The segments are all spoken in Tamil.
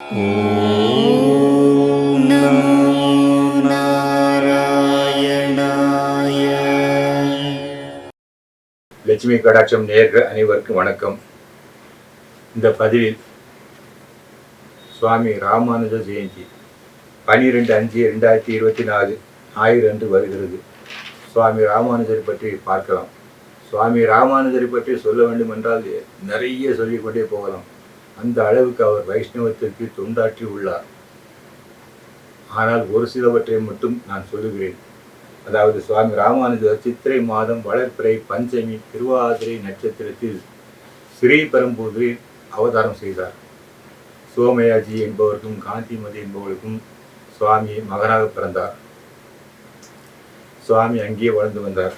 ॐ नमो नारायणाय லட்சுமி கடாட்சம் நேர்கள் அனைவருக்கும் வணக்கம் இந்த பதிவில் சுவாமி ராமானுஜ ஜெயந்தி பனிரெண்டு அஞ்சு ரெண்டாயிரத்தி இருபத்தி நாலு ஞாயிறு அன்று வருகிறது சுவாமி ராமானுஜரை பற்றி பார்க்கலாம் சுவாமி ராமானுஜரை பற்றி சொல்ல வேண்டும் என்றால் நிறைய சொல்லிக்கொண்டே போகலாம் அந்த அளவுக்கு அவர் வைஷ்ணவத்திற்கு தொண்டாற்றி உள்ளார். ஆனால் ஒரு சிலவற்றை மட்டும் நான் சொல்லுகிறேன். அதாவது சுவாமி ராமானுஜர் சித்திரை மாதம் வளர்ப்பிறை பஞ்சமி திருவாதிரை நட்சத்திரத்தில் ஸ்ரீபெரும்பூரில் அவதாரம் செய்தார். சோமயாஜி என்பவருக்கும் காந்திமதி என்பவருக்கும் சுவாமி மகனாக பிறந்தார். சுவாமி அங்கேயே வளர்ந்து வந்தார்.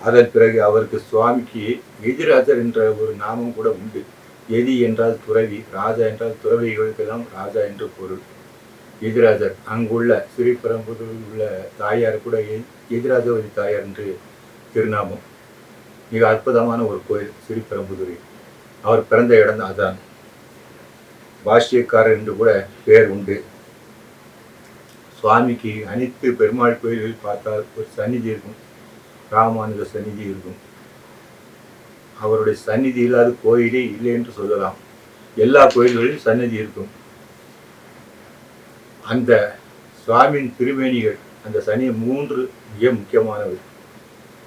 அதன் பிறகு அவருக்கு சுவாமிக்கு எதிராஜர் என்ற ஒரு நாமம் கூட உண்டு. எதி என்றால் துறவி ராஜா என்றால் துறவிகளுக்கெல்லாம் ராஜா என்று பொருள். எதிராஜர் அங்குள்ள ஸ்ரீபெரும்புதூரில் உள்ள தாயார் கூட எ- எதிராஜவதி தாயார் என்று திருநாமம். மிக அற்புதமான ஒரு கோயில் ஸ்ரீபெரும்புதூரில் அவர் பிறந்த இடம் அதான். பாஷ்யக்காரர் என்று கூட பெயர் உண்டு. சுவாமிக்கு அனைத்து பெருமாள் கோயில்களில் பார்த்தால் ஒரு சந்நிதி இருக்கும். ராமானுஜ சந்நிதி இருக்கும். அவருடைய சந்நிதி இல்லாத கோயிலே இல்லை என்று சொல்லலாம். எல்லா கோயில்களிலும் சந்நிதி இருக்கும். அந்த சுவாமியின் திருமேனிகள் அந்த சனி மூன்று மிக முக்கியமானவை.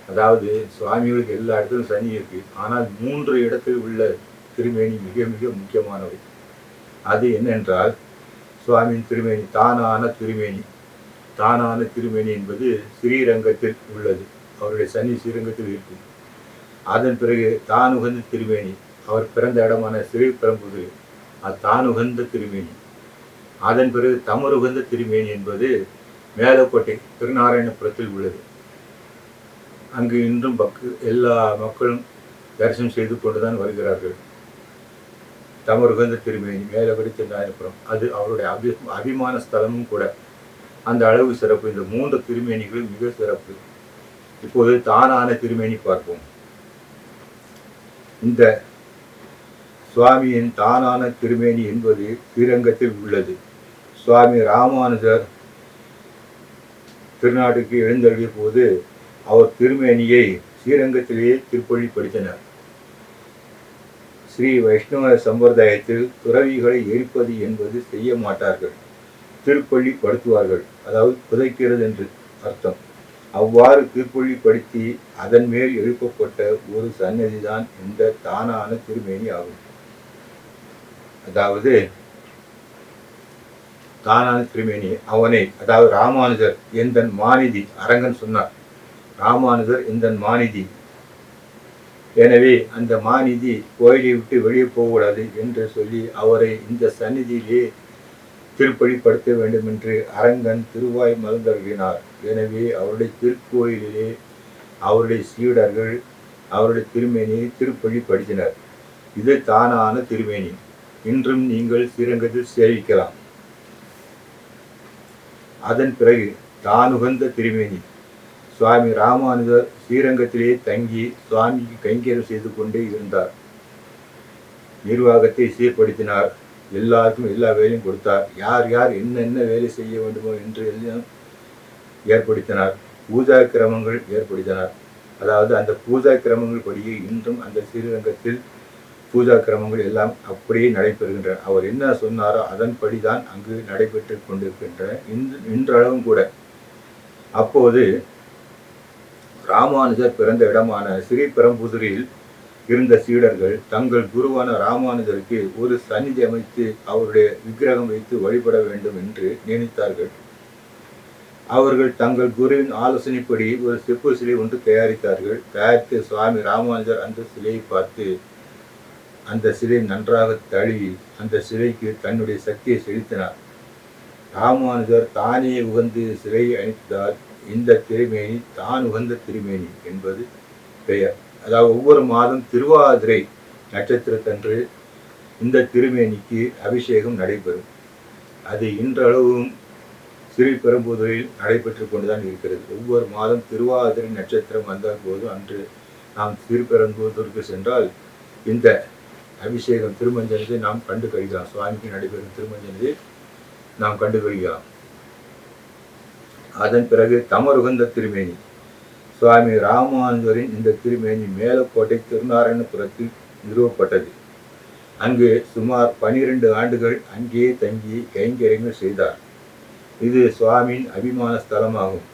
அதாவது சுவாமிகளுக்கு எல்லா இடத்திலும் சனி இருக்கு. ஆனால் மூன்று இடத்தில் உள்ள திருமேனி மிக மிக முக்கியமானவை. அது என்னென்றால் சுவாமியின் திருமேனி தானான திருமேனி. தானான திருமேனி என்பது ஸ்ரீரங்கத்தில் உள்ளது. அவருடைய சனி ஸ்ரீரங்கத்தில் இருக்கும். அதன் பிறகு தான் உகந்த திருவேணி. அவர் பிறந்த இடமான ஸ்ரீபெரும்புதூர் அது தான் உகந்த திருமேனி அதன் பிறகு தமருகந்த திருமேனி என்பது மேலக்கோட்டை திருநாராயணபுரத்தில் உள்ளது. அங்கு இன்றும் பக்கு எல்லா மக்களும் தரிசனம் செய்து கொண்டுதான் வருகிறார்கள். தமருகந்த திருமேனி மேலபடி திருநாராயணபுரம். அது அவருடைய அபி அபிமான ஸ்தலமும் கூட. அந்த அளவு சிறப்பு. இந்த மூன்று திருமேனிகளும் மிக சிறப்பு. இப்போது தானான திருமேனி பார்ப்போம். இந்த சுவாமியின் தானான திருமேனி என்பது ஸ்ரீரங்கத்தில் உள்ளது. சுவாமி ராமானுஜர் திருநாட்டுக்கு எழுந்தருளிய போது அவர் திருமேனியை ஸ்ரீரங்கத்திலேயே திருப்பள்ளிப்படுத்தினார் ஸ்ரீ வைஷ்ணவ சம்பிரதாயத்தில் துறவிகளை எரிப்பது என்பது செய்ய மாட்டார்கள். திருப்பள்ளி படுத்துவார்கள். அதாவது புதைக்கிறது என்று அர்த்தம். அவ்வாறு திருப்பொழிப்படுத்தி அதன் மேல் எழுப்பப்பட்ட ஒரு சன்னதிதான் இந்த தானான திருமேனி ஆகும். அதாவது தானான திருமேனி அவனை அதாவது ராமானுஜர் எந்தன் மாநிதி அரங்கன் சொன்னார். ராமானுஜர் எந்தன் மாநிதி? எனவே அந்த மாநிதி கோயிலை விட்டு வெளியே போகக்கூடாது என்று சொல்லி அவரை இந்த சந்நிதியிலே திருப்படிப்படுத்த வேண்டும் என்று அரங்கன் திருவாய் மலர்ந்தருளினார். எனவே அவருடைய திருக்கோயிலிலே அவருடைய சீடர்கள் அவருடைய திருமேனியை திருப்பள்ளிப்படுத்தினர் இது தானான திருமேனி. இன்றும் நீங்கள் ஸ்ரீரங்கத்தில் சேவிக்கலாம் அதன் பிறகு தானுகந்த திருமேனி. சுவாமி ராமானுஜர் ஸ்ரீரங்கத்திலே தங்கி சுவாமிக்கு கைங்கரியம் செய்து கொண்டே இருந்தார். நிர்வாகத்தை சீர்படுத்தினார். எல்லாருக்கும் எல்லா வேலையும் கொடுத்தார் யார் யார் என்னென்ன வேலை செய்ய வேண்டுமோ என்று எல்லாம் ஏற்படுத்தினார். பூஜா கிரமங்கள் ஏற்படுத்தினார். அதாவது அந்த பூஜா கிரமங்கள் படியே இன்றும் அந்த ஸ்ரீரங்கத்தில் பூஜா கிரமங்கள் எல்லாம் அப்படியே நடைபெறுகின்றன. அவர் என்ன சொன்னாரோ அதன்படி தான் அங்கு நடைபெற்று கொண்டிருக்கின்றன. இன்று இன்றளவும் கூட. அப்போது ராமானுஜர் பிறந்த இடமான ஸ்ரீபெரும்புதூரில் இருந்த சீடர்கள் தங்கள் குருவான ராமானுஜருக்கு ஒரு சந்நிதி அமைத்து அவருடைய விக்கிரகம் வைத்து வழிபட வேண்டும் என்று நினைத்தார்கள். அவர்கள் தங்கள் குருவின் ஆலோசனைப்படி ஒரு செப்பு சிலை ஒன்று தயாரித்தார்கள். தயாரித்து சுவாமி ராமானுஜர் அந்த சிலையை பார்த்து அந்த சிலை நன்றாக தழுவி அந்த சிலைக்கு தன்னுடைய சக்தியை செலுத்தினார். ராமானுஜர் தானே உகந்து சிலையை அணித்தால் இந்த திருமேனி தான் உகந்த திருமேனி என்பது பெயர். அதாவது ஒவ்வொரு மாதம் திருவாதிரை நட்சத்திரத்தன்று இந்த திருமேனிக்கு அபிஷேகம் நடைபெறும். அது இன்றளவும் ஸ்ரீபெரும்புதூரில் நடைபெற்று கொண்டுதான் இருக்கிறது. ஒவ்வொரு மாதம் திருவாதிரை நட்சத்திரம் வந்த போது அன்று நாம் திருப்பெரும்புதூருக்கு சென்றால் இந்த அபிஷேகம் திருமஞ்சனத்தை நாம் கண்டு கழிக்கலாம். சுவாமிக்கு நடைபெறும் திருமஞ்சனத்தை நாம் கண்டு கழிக்கலாம். அதன் பிறகு தமருகந்த திருமேனி. சுவாமி ராமானுஜரின் இந்த திருமேனி மேலக்கோட்டை திருநாராயணபுரத்தில் நிறுவப்பட்டது. அங்கு சுமார் பனிரெண்டு ஆண்டுகள் அங்கேயே தங்கி கைங்கரியங்கள் செய்தார். இது சுவாமியின் அபிமான ஸ்தலமாகும்.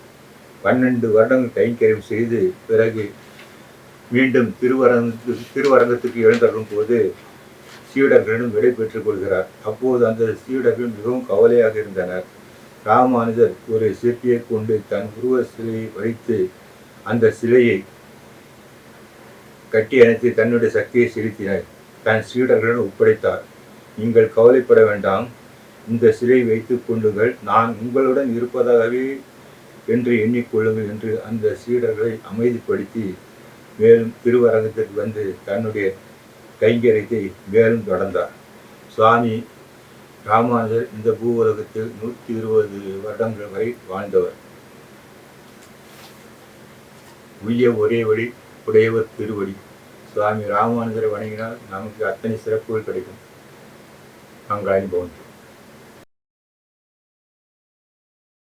பன்னெண்டு வருடங்கள் கைங்கரியம் செய்து பிறகு மீண்டும் திருவரங்கு திருவரங்கத்துக்கு எழுந்தருளும் போது சீடர்களிடம் விடை பெற்றுக் கொள்கிறார். அப்போது அந்த சீடர்கள் மிகவும் கவலையாக இருந்தனர். ராமானுஜர் ஒரு சிற்பியை கொண்டு தன் உருவ சிலையை வைத்து அந்த சிலையை கட்டி அணைத்து தன்னுடைய சக்தியை செலுத்தினார் தன் சீடர்களுடன் ஒப்படைத்தார். நீங்கள் கவலைப்பட வேண்டாம். இந்த சிலை வைத்துக் கொள்ளுங்கள். நான் உங்களுடன் இருப்பதாகவே என்று எண்ணிக்கொள்ளுங்கள் என்று அந்த சீடர்களை அமைதிப்படுத்தி மேலும் திருவரங்கத்திற்கு வந்து தன்னுடைய கைங்கரியத்தை மேலும் தொடர்ந்தார். சுவாமி ராமானுஜர் இந்த பூவுலகத்தில் நூற்றி இருபது வருடங்கள் வரை வாழ்ந்தவர். உய்ய ஒரே வழி உடையவர் திருவடி. சுவாமி ராமானுஜரை வணங்கினால் நமக்கு அத்தனை சிறப்புகள் கிடைக்கும். அங்காயின் பவன்.